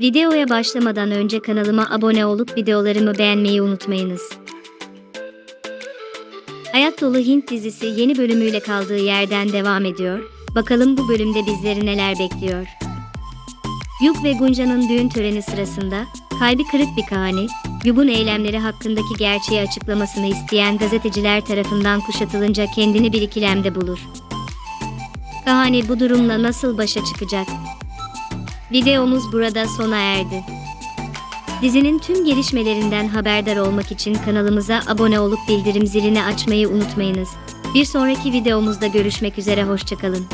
Videoya başlamadan önce kanalıma abone olup videolarımı beğenmeyi unutmayınız. Hayat Dolu Hint dizisi yeni bölümüyle kaldığı yerden devam ediyor. Bakalım bu bölümde bizleri neler bekliyor. Yuk ve Gunca'nın düğün töreni sırasında kalbi kırık bir Kahani, Yub'un eylemleri hakkındaki gerçeği açıklamasını isteyen gazeteciler tarafından kuşatılınca kendini bir ikilemde bulur. Kahani bu durumla nasıl başa çıkacak? Videomuz burada sona erdi. Dizinin tüm gelişmelerinden haberdar olmak için kanalımıza abone olup bildirim zilini açmayı unutmayınız. Bir sonraki videomuzda görüşmek üzere hoşçakalın.